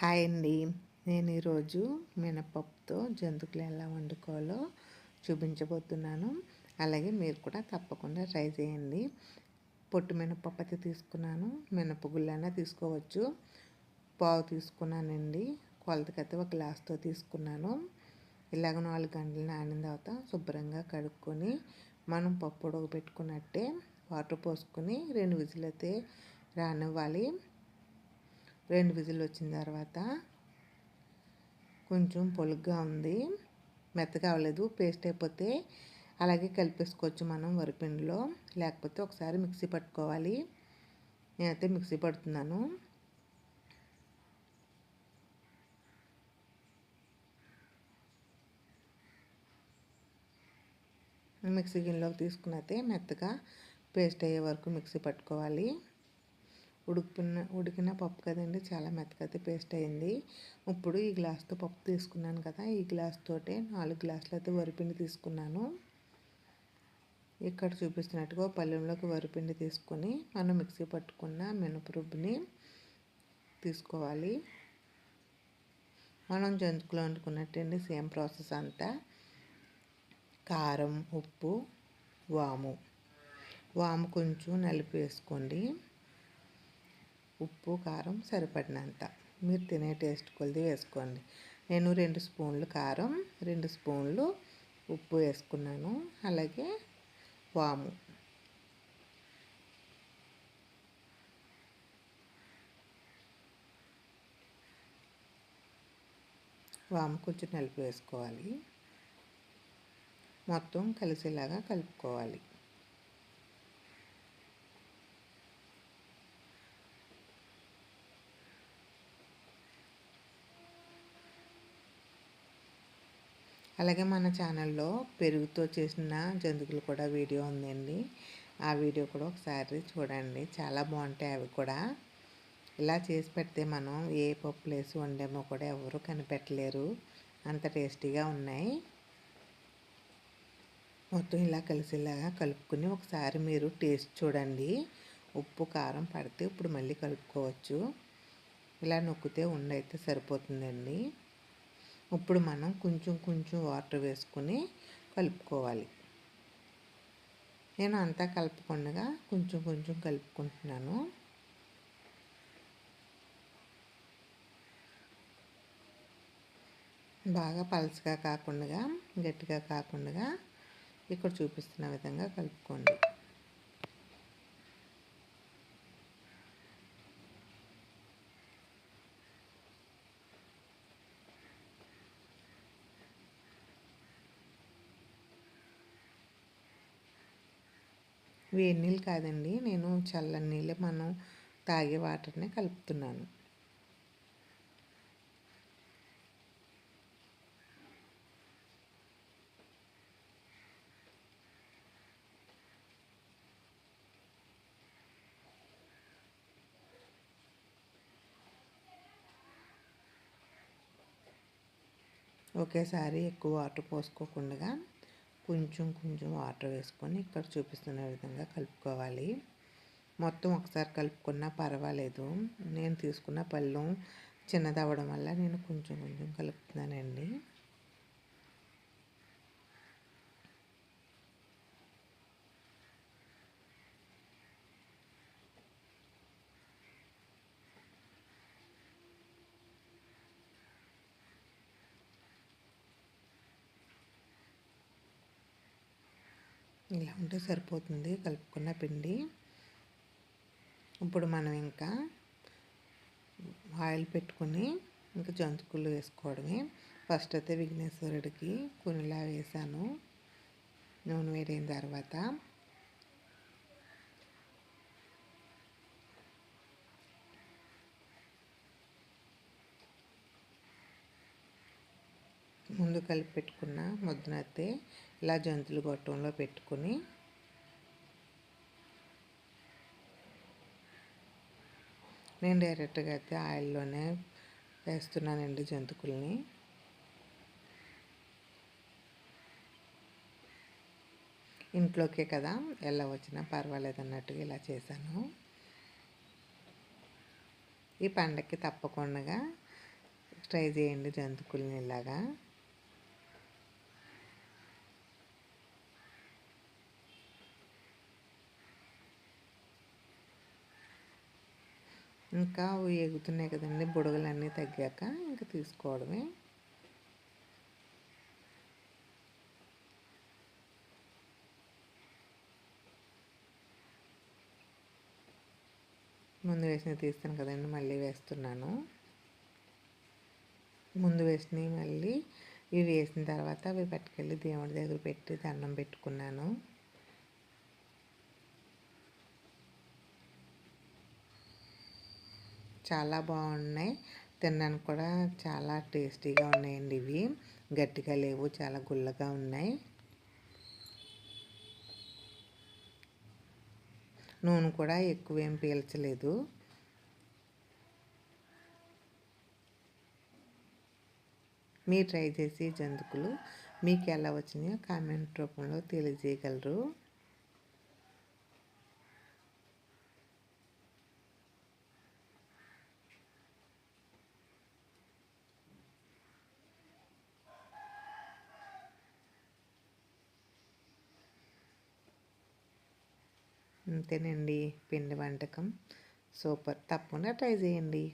Hi అండి. నేను ఈరోజు మినపప్పుతో జంతుకులు ఎలా వండుకోవాలో చూపించబోతున్నాను. అలాగే మీరు కూడా తప్పకుండా ట్రై చేయండి. పొట్టు మినపప్పు అయితే తీసుకున్నాను. మినపగుళ్ళైనా తీసుకోవచ్చు. పావు తీసుకున్నానండి. కొలతకైతే ఒక గ్లాస్తో తీసుకున్నాను. ఇలాగ నాలుగు గంటలు నానిన తర్వాత శుభ్రంగా కడుక్కొని మనం పప్పు ఉడకబెట్టుకున్నట్టే వాటర్ పోసుకొని రెండు విజులు అయితే రానివ్వాలి. రెండు విజిల్ వచ్చిన తర్వాత కొంచెం పొలుగ్గా ఉంది. మెత్తగా అవ్వలేదు. పేస్ట్ అయిపోతే అలాగే కలిపేసుకోవచ్చు మనం వరిపిండిలో. లేకపోతే ఒకసారి మిక్సీ పట్టుకోవాలి. నేనైతే మిక్సీ పడుతున్నాను. మిక్సీ గిన్నెలోకి తీసుకున్నైతే మెత్తగా పేస్ట్ అయ్యే వరకు మిక్సీ పట్టుకోవాలి. ఉడికిన ఉడికిన పప్పు కదండి చాలా మెత్తగా పేస్ట్ అయింది. ఇప్పుడు ఈ గ్లాస్తో పప్పు తీసుకున్నాను కదా ఈ గ్లాస్ తోటే నాలుగు గ్లాసులు అయితే వరిపిండి తీసుకున్నాను. ఇక్కడ చూపిస్తున్నట్టుగా పల్లెంలోకి వరిపిండి తీసుకొని మనం మిక్సీ పట్టుకున్న మినపరుబ్బుని తీసుకోవాలి. మనం జంతుకులు వండుకున్నట్టండి సేమ్ ప్రాసెస్ అంతా. కారం ఉప్పు వాము. వాము కొంచెం నలిపి వేసుకోండి ఉప్పు కారం సరిపడినంత. మీరు తినే టేస్ట్ కొలిది వేసుకోండి. నేను రెండు స్పూన్లు కారం రెండు స్పూన్లు ఉప్పు వేసుకున్నాను. అలాగే వాము. వాము కొంచెం నలిపి వేసుకోవాలి. మొత్తం కలిసేలాగా కలుపుకోవాలి. అలాగే మన ఛానల్లో పెరుగుతో చేసిన జంతుకులు కూడా వీడియో ఉందండి. ఆ వీడియో కూడా ఒకసారి చూడండి. చాలా బాగుంటాయి అవి కూడా. ఇలా చేసి పెడితే మనం ఏ పప్పు వేసి వండామో కూడా ఎవరు కనిపెట్టలేరు. అంత టేస్టీగా ఉన్నాయి. మొత్తం ఇలా కలిసేలాగా కలుపుకుని ఒకసారి మీరు టేస్ట్ చూడండి. ఉప్పు కారం పడితే ఇప్పుడు మళ్ళీ కలుపుకోవచ్చు. ఇలా నొక్కితే ఉండైతే సరిపోతుందండి. ఇప్పుడు మనం కొంచెం కొంచెం వాటర్ వేసుకొని కలుపుకోవాలి. నేను అంతా కలుపుకుండగా కొంచెం కొంచెం కలుపుకుంటున్నాను. బాగా పలచగా కాకుండా గట్టిగా కాకుండా ఇక్కడ చూపిస్తున్న విధంగా కలుపుకోండి. వేడి నీళ్ళు కాదండి. నేను చల్లని నీళ్ళే మనం తాగే వాటర్నే కలుపుతున్నాను. ఒకేసారి ఎక్కువ వాటర్ పోసుకోకుండా కొంచెం కొంచెం వాటర్ వేసుకొని ఇక్కడ చూపిస్తున్న విధంగా కలుపుకోవాలి. మొత్తం ఒకసారి కలుపుకున్నా పర్వాలేదు. నేను తీసుకున్న పళ్ళు చిన్నది అవ్వడం వల్ల నేను కొంచెం కొంచెం కలుపుతున్నానండి. ఇలా ఉంటే సరిపోతుంది. కలుపుకున్న పిండి. ఇప్పుడు మనం ఇంకా ఆయిల్ పెట్టుకొని ఇంకా జంతుకులు వేసుకోవడమే. ఫస్ట్ అయితే విఘ్నేశ్వరుడికి కొనిలా వేసాను. నూనె వేడైన తర్వాత ముందు కలిపి పెట్టుకున్న ముద్దనైతే ఇలా జంతులు గొట్టంలో పెట్టుకుని నేను డైరెక్ట్గా అయితే ఆయిల్లోనే వేస్తున్నానండి జంతుకుల్ని. ఇంట్లోకే కదా ఎలా వచ్చినా పర్వాలేదు అన్నట్టుగా ఇలా చేశాను. ఈ పండగకి తప్పకుండా ట్రై చేయండి జంతుకుల్ని ఇలాగా. ఇంకా ఎగుతున్నాయి కదండి బుడగలన్నీ తగ్గాక ఇంకా తీసుకోవడమే. ముందు వేసినవి తీస్తాను కదండి మళ్ళీ వేస్తున్నాను. ముందు వేసినవి మళ్ళీ ఇవి వేసిన తర్వాత అవి పట్టుకెళ్ళి దేవుడి దగ్గర పెట్టి దండం పెట్టుకున్నాను. చాలా బాగున్నాయి. తినడానికి కూడా చాలా టేస్టీగా ఉన్నాయండి ఇవి. గట్టిగా లేవు చాలా గుల్లగా ఉన్నాయి. నూనె కూడా ఎక్కువేం పీల్చలేదు. మీరు ట్రై చేసి జంతుకులు మీకు ఎలా వచ్చినాయో కామెంట్ రూపంలో తెలియజేయగలరు. అంతేనండి. పిండి వంటకం. సూపర్. తప్పకుండా ట్రై చేయండి.